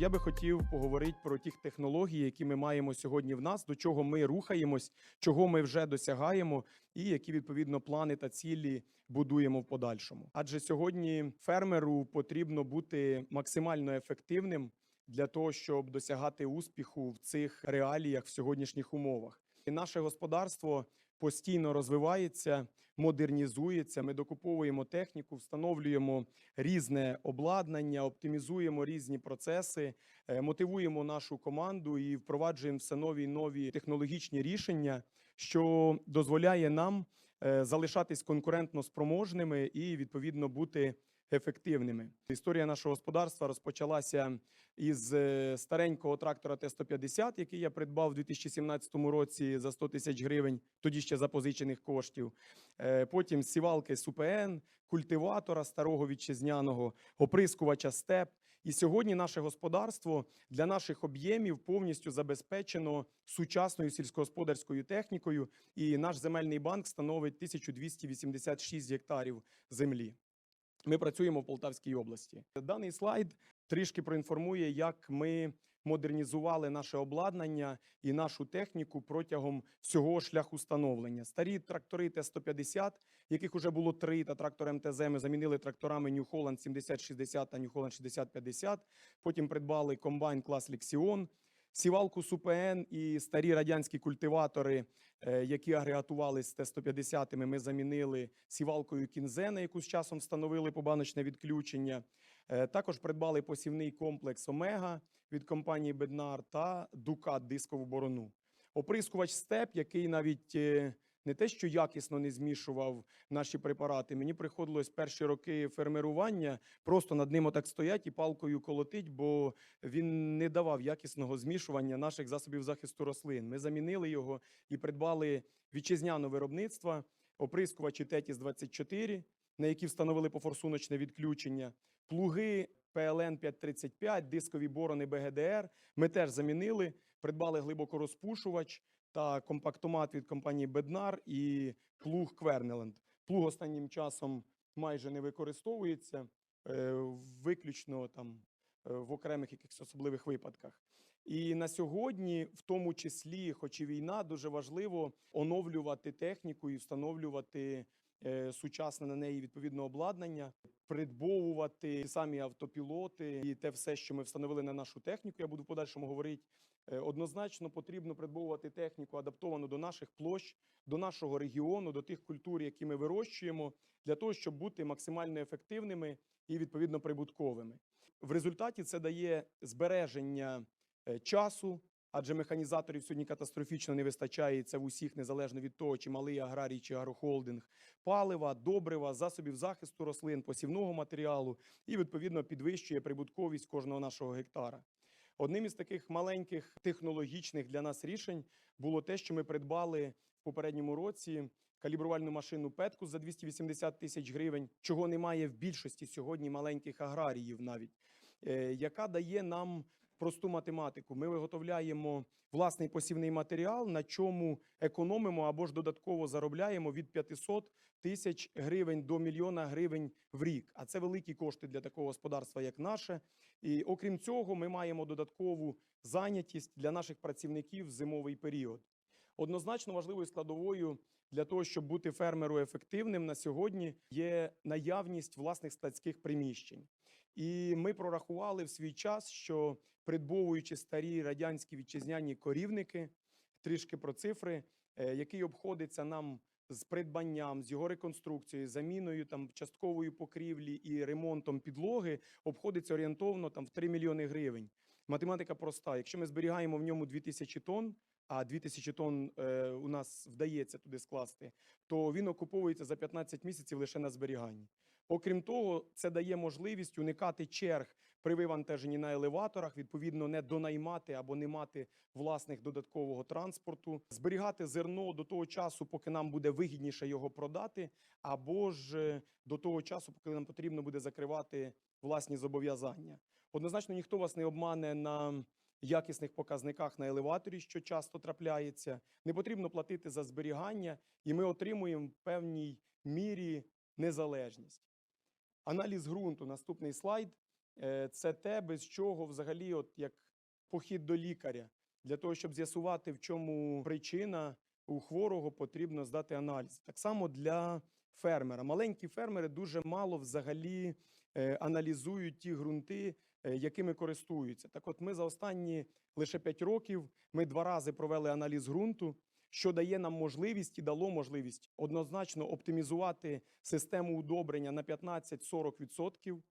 Я би хотів поговорити про ті технології, які ми маємо сьогодні в нас, до чого ми рухаємось, чого ми вже досягаємо, і які відповідно плани та цілі будуємо в подальшому. Адже сьогодні фермеру потрібно бути максимально ефективним для того, щоб досягати успіху в цих реаліях в сьогоднішніх умовах. І наше господарство постійно розвивається, модернізується. Ми докуповуємо техніку, встановлюємо різне обладнання, оптимізуємо різні процеси, е, мотивуємо нашу команду і впроваджуємо все нові й нові технологічні рішення, що дозволяє нам е, залишатись конкурентно спроможними і відповідно бути ефективними. Історія нашого господарства розпочалася із е, старенького трактора Т-150, який я придбав у 2017 році за 100 тисяч гривень, тоді ще запозичених коштів. Е, Потім сівалки СУПН, культиватора старого вітчизняного, оприскувача степ. І сьогодні наше господарство для наших об'ємів повністю забезпечено сучасною сільськогосподарською технікою. І наш земельний банк становить 1286 гектарів землі. Ми працюємо в Полтавській області. Даний слайд трішки проінформує, як ми модернізували наше обладнання і нашу техніку протягом всього шляху становлення. Старі трактори Т-150, яких вже було три, та трактор МТЗ ми замінили тракторами New Holland 7060 та New Holland 6050. Потім придбали комбайн клас Лексіон, сівалку СУПН і старі радянські культиватори, е, які агрегатували з Т-150, ми замінили сівалкою кінзена, яку з часом встановили побаночне відключення. Е, Також придбали посівний комплекс Омега від компанії Беднар та Дукат дискову борону. Оприскувач степ, який навіть е, не те, що якісно не змішував наші препарати. Мені приходилось перші роки фермерування просто над ним отак стоять і палкою колотить, бо він не давав якісного змішування наших засобів захисту рослин. Ми замінили його і придбали вітчизняне виробництва, оприскувачі Тетіс 24 на які встановили пофорсуночне відключення, плуги ПЛН 535, дискові борони БГДР. Ми теж замінили, придбали глибокорозпушувач та компактомат від компанії Беднар і плуг Квернеленд. Плуг останнім часом майже не використовується, е, виключно там е, в окремих якихось особливих випадках. І на сьогодні, в тому числі, хоч і війна, дуже важливо оновлювати техніку і встановлювати е, сучасне на неї відповідне обладнання, придбовувати самі автопілоти і те все, що ми встановили на нашу техніку. Я буду в подальшому говорити. Е, Однозначно потрібно придбовувати техніку, адаптовану до наших площ, до нашого регіону, до тих культур, які ми вирощуємо, для того, щоб бути максимально ефективними і відповідно прибутковими. В результаті це дає збереження е, часу, адже механізаторів сьогодні катастрофічно не вистачає це в усіх, незалежно від того, чи малий аграрій, чи агрохолдинг, палива, добрива, засобів захисту рослин, посівного матеріалу і відповідно підвищує прибутковість кожного нашого гектара. Одним із таких маленьких технологічних для нас рішень було те, що ми придбали в попередньому році калібрувальну машину Петку за 280 тисяч гривень, чого немає в більшості сьогодні маленьких аграріїв навіть, е, яка дає нам просту математику. Ми виготовляємо власний посівний матеріал, на чому економимо або ж додатково заробляємо від 500 тисяч гривень до мільйона гривень в рік. А це великі кошти для такого господарства, як наше. І окрім цього, ми маємо додаткову зайнятість для наших працівників в зимовий період. Однозначно важливою складовою для того, щоб бути фермеру ефективним на сьогодні, є наявність власних складських приміщень. І ми прорахували в свій час, що придбовуючи старі радянські вітчизняні корівники, трішки про цифри, е, який обходиться нам з придбанням, з його реконструкцією, заміною там часткової покрівлі і ремонтом підлоги, обходиться орієнтовно там в 3 мільйони гривень. Математика проста. Якщо ми зберігаємо в ньому 2000 тонн, а 2000 тонн е, у нас вдається туди скласти, то він окуповується за 15 місяців лише на зберіганні. Окрім того, це дає можливість уникати черг при вивантаженні на елеваторах, відповідно, не донаймати або не мати власних додаткового транспорту, зберігати зерно до того часу, поки нам буде вигідніше його продати, або ж е, до того часу, поки нам потрібно буде закривати власні зобов'язання. Однозначно, ніхто вас не обмане на якісних показниках на елеваторі, що часто трапляється. Не потрібно платити за зберігання, і ми отримуємо в певній мірі незалежність. Аналіз ґрунту, наступний слайд. Е, це те, без чого взагалі, от як похід до лікаря. Для того, щоб з'ясувати, в чому причина у хворого, потрібно здати аналіз. Так само для фермера. Маленькі фермери дуже мало взагалі е, аналізують ті ґрунти, е, якими користуються. Так от ми за останні лише 5 років ми два рази провели аналіз ґрунту, що дає нам можливість і дало можливість однозначно оптимізувати систему удобрення на 15-40%,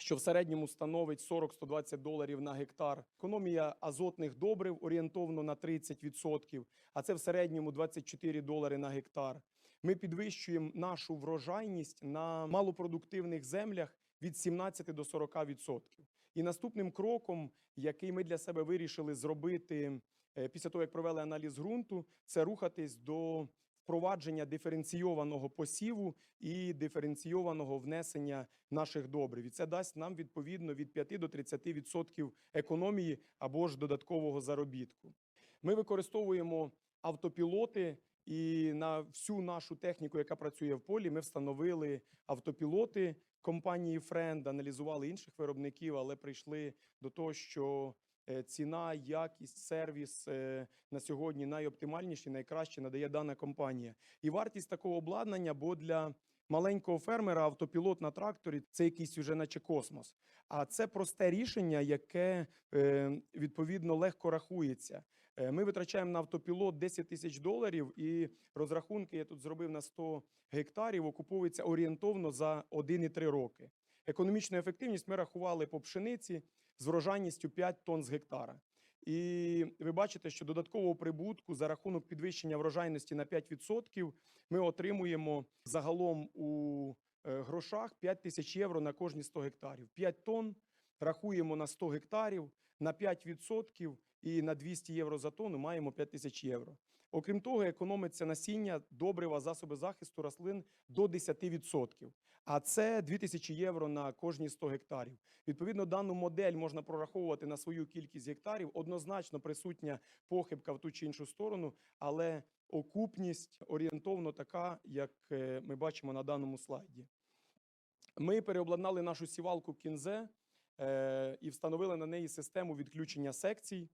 що в середньому становить 40-120 доларів на гектар. Економія азотних добрив орієнтовно на 30%, а це в середньому 24 долари на гектар. Ми підвищуємо нашу врожайність на малопродуктивних землях від 17 до 40%. І наступним кроком, який ми для себе вирішили зробити е, після того, як провели аналіз ґрунту, це рухатись до впровадження диференційованого посіву і диференційованого внесення наших добрив. І це дасть нам відповідно від 5 до 30% економії або ж додаткового заробітку. Ми використовуємо автопілоти. І на всю нашу техніку, яка працює в полі, ми встановили автопілоти компанії Friend, аналізували інших виробників, але прийшли до того, що ціна, якість, сервіс е, на сьогодні найоптимальніші, найкраще надає дана компанія. І вартість такого обладнання, бо для маленького фермера автопілот на тракторі це якийсь уже наче космос. А це просте рішення, яке е, відповідно легко рахується. Е, Ми витрачаємо на автопілот 10 тисяч доларів, і розрахунки я тут зробив на 100 гектарів, окуповується орієнтовно за 1,3 роки. Економічну ефективність ми рахували по пшениці з врожайністю 5 тонн з гектара. І ви бачите, що додаткового прибутку за рахунок підвищення врожайності на 5% ми отримуємо загалом у е, грошах 5 тисяч євро на кожні 100 гектарів. 5 тонн рахуємо на 100 гектарів на 5% і на 200 євро за тонну маємо 5 тисяч євро. Окрім того, економиться насіння, добрива, засоби захисту рослин до 10%. А це 2000 євро на кожні 100 гектарів. Відповідно, дану модель можна прораховувати на свою кількість гектарів. Однозначно присутня похибка в ту чи іншу сторону, але окупність орієнтовно така, як е, ми бачимо на даному слайді. Ми переобладнали нашу сівалку кінзе е, і встановили на неї систему відключення секцій.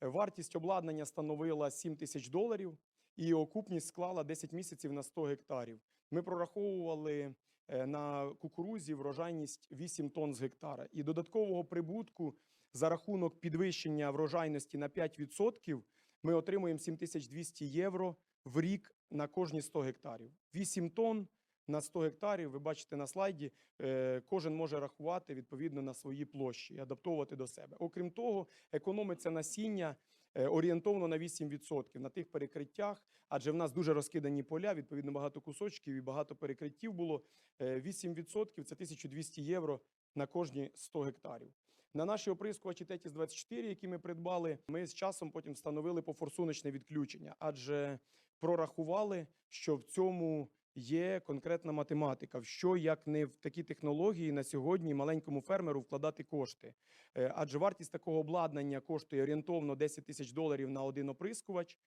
Вартість обладнання становила 7 тисяч доларів, і окупність склала 10 місяців на 100 гектарів. Ми прораховували е, на кукурузі врожайність 8 тонн з гектара. І додаткового прибутку за рахунок підвищення врожайності на 5% ми отримуємо 7200 євро в рік на кожні 100 гектарів. 8 тонн на 100 гектарів, ви бачите на слайді, е, кожен може рахувати відповідно на свої площі і адаптовувати до себе. Окрім того, економиться насіння е, орієнтовно на 8% на тих перекриттях, адже в нас дуже розкидані поля, відповідно багато кусочків і багато перекриттів було. Е, 8% – це 1200 євро на кожні 100 гектарів. На наші оприскувачі Тетіс 24, які ми придбали, ми з часом потім встановили пофорсуночне відключення, адже прорахували, що в цьому є конкретна математика, в що як не в такі технології на сьогодні маленькому фермеру вкладати кошти. Е, Адже вартість такого обладнання коштує орієнтовно 10 тисяч доларів на один оприскувач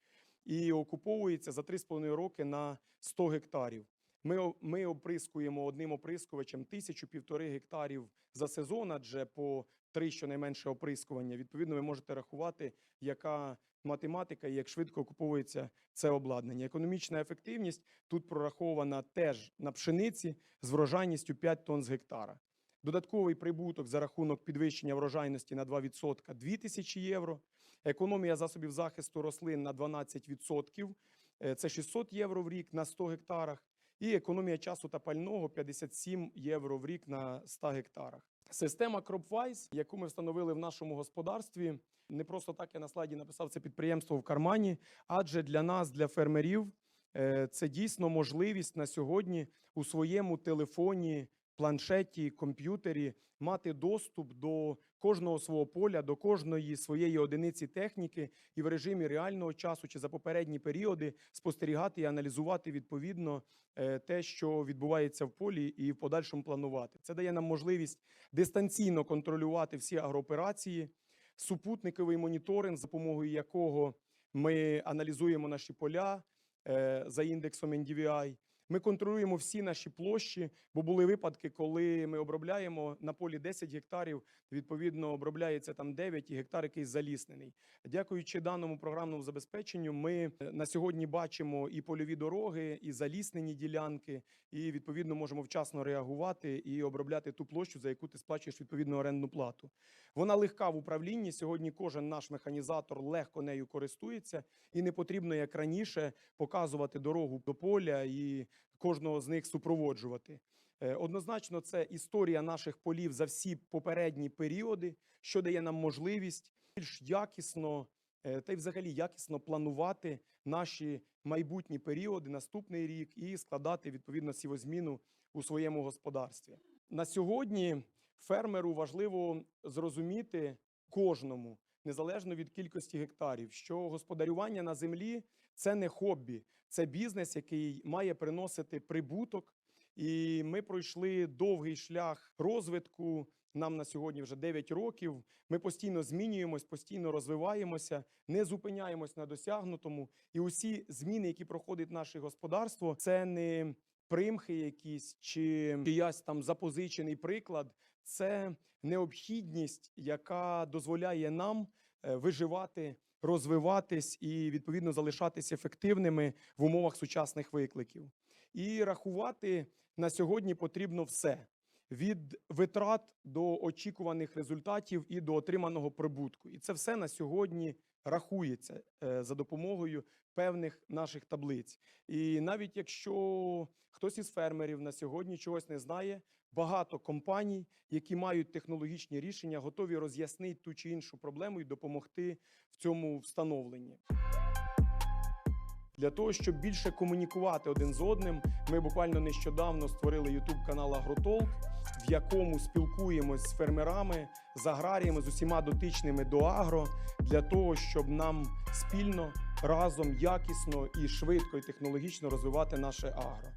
і окуповується за 3,5 роки на 100 гектарів. Ми, ми оприскуємо одним оприскувачем тисячу-півтори гектарів за сезон, адже по три щонайменше оприскування. Відповідно, ви можете рахувати, яка математика і як швидко окуповується це обладнання. Економічна ефективність тут прорахована теж на пшениці з врожайністю 5 тонн з гектара. Додатковий прибуток за рахунок підвищення врожайності на 2% – 2 тисячі євро. Економія засобів захисту рослин на 12% е, – це 600 євро в рік на 100 гектарах. І економія часу та пального 57 євро в рік на 100 гектарах. Система CropWise, яку ми встановили в нашому господарстві, не просто так я на слайді написав це підприємство в кармані, адже для нас, для фермерів, е, це дійсно можливість на сьогодні у своєму телефоні, планшеті, комп'ютері мати доступ до кожного свого поля, до кожної своєї одиниці техніки і в режимі реального часу чи за попередні періоди спостерігати і аналізувати відповідно е, те, що відбувається в полі, і в подальшому планувати. Це дає нам можливість дистанційно контролювати всі агрооперації, супутниковий моніторинг, за допомогою якого ми аналізуємо наші поля е, за індексом NDVI. Ми контролюємо всі наші площі, бо були випадки, коли ми обробляємо на полі 10 гектарів, відповідно обробляється там 9 і гектар якийсь заліснений. Дякуючи даному програмному забезпеченню, ми е, на сьогодні бачимо і польові дороги, і заліснені ділянки, і відповідно можемо вчасно реагувати і обробляти ту площу, за яку ти сплачуєш відповідну орендну плату. Вона легка в управлінні. Сьогодні кожен наш механізатор легко нею користується, і не потрібно, як раніше, показувати дорогу до поля і кожного з них супроводжувати. Е, Однозначно, це історія наших полів за всі попередні періоди, що дає нам можливість більш якісно е, та й взагалі якісно планувати наші майбутні періоди, наступний рік і складати відповідно сівозміну у своєму господарстві. На сьогодні фермеру важливо зрозуміти кожному, незалежно від кількості гектарів, що господарювання на землі це не хобі, це бізнес, який має приносити прибуток. І ми пройшли довгий шлях розвитку. Нам на сьогодні вже 9 років. Ми постійно змінюємось, постійно розвиваємося, не зупиняємось на досягнутому. І усі зміни, які проходить наше господарство, це не примхи якісь чи чиясь там запозичений приклад. Це необхідність, яка дозволяє нам е, виживати, розвиватись і відповідно залишатись ефективними в умовах сучасних викликів. І рахувати на сьогодні потрібно все від витрат до очікуваних результатів і до отриманого прибутку. І це все на сьогодні рахується е, за допомогою певних наших таблиць. І навіть якщо хтось із фермерів на сьогодні чогось не знає, багато компаній, які мають технологічні рішення, готові роз'яснити ту чи іншу проблему і допомогти в цьому встановленні. Для того, щоб більше комунікувати один з одним, ми буквально нещодавно створили YouTube канал Агротолк, в якому спілкуємось з фермерами, з аграріями, з усіма дотичними до агро, для того, щоб нам спільно разом якісно і швидко і технологічно розвивати наше агро.